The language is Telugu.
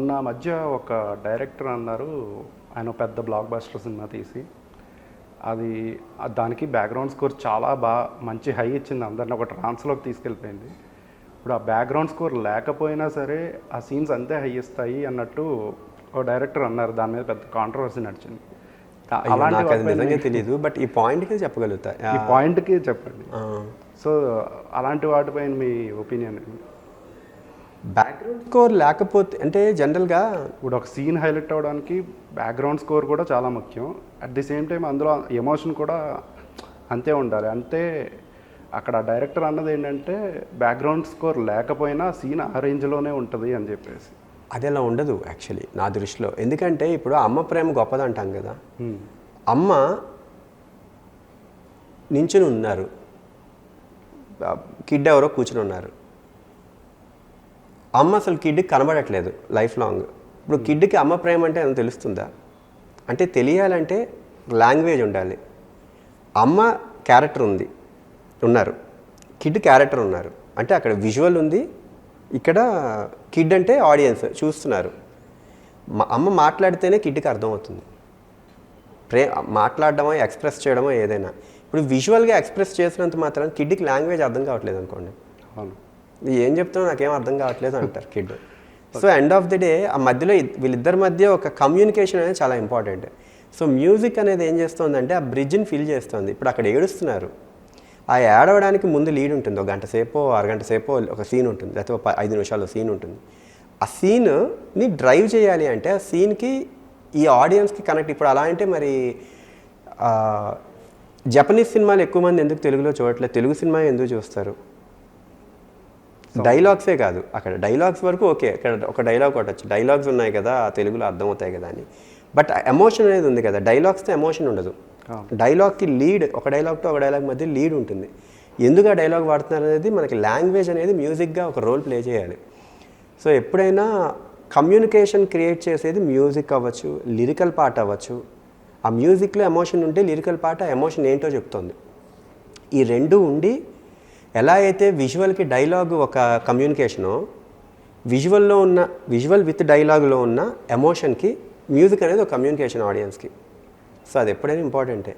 మొన్న మధ్య ఒక డైరెక్టర్ అన్నారు ఆయన పెద్ద బ్లాక్ బస్టర్ సినిమా తీసి. అది దానికి బ్యాక్గ్రౌండ్ స్కోర్ చాలా బాగా మంచి హై ఇచ్చింది అందరిని. ఒక ట్రాన్స్లోకి తీసుకెళ్ళిపోయింది. ఇప్పుడు ఆ బ్యాక్గ్రౌండ్ స్కోర్ లేకపోయినా సరే ఆ సీన్స్ అంతే హై ఇస్తాయి అన్నట్టు ఒక డైరెక్టర్ అన్నారు. దాని మీద పెద్ద కాంట్రవర్సీ నడిచింది. అలాంటి నిజంగా తెలియదు బట్ ఈ పాయింట్కి చెప్పగలుగుతా. ఈ పాయింట్కి చెప్పండి. సో అలాంటి వాటిపైన మీ ఒపీనియన్ బ్యాక్గ్రౌండ్ స్కోర్ లేకపోతే అంటే జనరల్గా ఇప్పుడు ఒక సీన్ హైలైట్ అవ్వడానికి బ్యాక్గ్రౌండ్ స్కోర్ కూడా చాలా ముఖ్యం. అట్ ది సేమ్ టైం అందులో ఎమోషన్ కూడా అంతే ఉండాలి. అంటే అక్కడ డైరెక్టర్ అన్నది ఏంటంటే బ్యాక్గ్రౌండ్ స్కోర్ లేకపోయినా సీన్ ఆ రేంజ్లోనే ఉంటుంది అని చెప్పేసి. అది అలా ఉండదు యాక్చువల్లీ నా దృష్టిలో. ఎందుకంటే ఇప్పుడు అమ్మ ప్రేమ గొప్పది అంటాం కదా. అమ్మ నించుని ఉన్నారు. కిడ్ ఎవరో కూర్చుని ఉన్నారు. అమ్మ అసలు కిడ్కి కనబడట్లేదు లైఫ్ లాంగ్ ఇప్పుడు కిడ్కి అమ్మ ప్రేమ అంటే ఏమో తెలుస్తుందా? అంటే తెలియాలంటే లాంగ్వేజ్ ఉండాలి. అమ్మ క్యారెక్టర్ ఉంది ఉన్నారు. కిడ్ క్యారెక్టర్ ఉన్నారు. అంటే అక్కడ విజువల్ ఉంది ఇక్కడ కిడ్ అంటే ఆడియన్స్ చూస్తున్నారు. మా అమ్మ మాట్లాడితేనే కిడ్కి అర్థమవుతుంది. ప్రే మాట్లాడడమో ఎక్స్ప్రెస్ చేయడమో ఏదైనా. ఇప్పుడు విజువల్గా ఎక్స్ప్రెస్ చేసినంత మాత్రం కిడ్కి లాంగ్వేజ్ అర్థం కావట్లేదు అనుకోండి. అవును. ఏం చెప్తావు నాకేం అర్థం కావట్లేదు అంటారు kid. So end of the day ఆ మధ్యలో వీళ్ళిద్దరి మధ్య ఒక కమ్యూనికేషన్ అనేది చాలా ఇంపార్టెంట్ సో మ్యూజిక్ అనేది ఏం చేస్తుందంటే ఆ బ్రిడ్జ్ని ఫిల్ చేస్తుంది. ఇప్పుడు అక్కడ ఏడుస్తున్నారు. ఆ ఏడవడానికి ముందు లీడ్ ఉంటుంది. ఒక గంట సేపు అరగంట సేపు ఒక సీన్ ఉంటుంది. లేకపోతే ఒక ఐదు నిమిషాలు సీన్ ఉంటుంది. ఆ సీన్ని డ్రైవ్ చేయాలి అంటే ఆ సీన్కి ఈ ఆడియన్స్కి కనెక్ట్ ఇప్పుడు అలా అంటే మరి జపనీస్ సినిమాలు ఎక్కువ మంది ఎందుకు తెలుగులో చూడట్లేదు? తెలుగు సినిమా ఎందుకు చూస్తారు? డైలాగ్సే కాదు. అక్కడ డైలాగ్స్ వరకు ఓకే ఇక్కడ ఒక డైలాగ్ కొట్టచ్చు డైలాగ్స్ ఉన్నాయి కదా ఆ తెలుగులో అర్థమవుతాయి కదా అని. బట్ ఎమోషన్ అనేది ఉంది కదా డైలాగ్స్తో ఎమోషన్ ఉండదు. డైలాగ్కి లీడ్ ఒక డైలాగ్తో ఒక డైలాగ్ మధ్య లీడ్ ఉంటుంది. ఎందుకు ఆ డైలాగ్ వాడుతున్నారు అనేది మనకి లాంగ్వేజ్ అనేది మ్యూజిక్గా ఒక రోల్ ప్లే చేయాలి. సో ఎప్పుడైనా కమ్యూనికేషన్ క్రియేట్ చేసేది మ్యూజిక్ అవ్వచ్చు లిరికల్ పార్ట్ అవ్వచ్చు. ఆ మ్యూజిక్లో ఎమోషన్ ఉంటే లిరికల్ పార్ట్ ఆ ఎమోషన్ ఏంటో చెప్తుంది. ఈ రెండు ఉండి ఎలా అయితే విజువల్కి డైలాగ్ ఒక కమ్యూనికేషనో విజువల్లో ఉన్న విజువల్ విత్ డైలాగ్లో ఉన్న ఎమోషన్కి మ్యూజిక్ అనేది ఒక కమ్యూనికేషన్ ఆడియన్స్కి సో అది ఎప్పుడైనా ఇంపార్టెంటే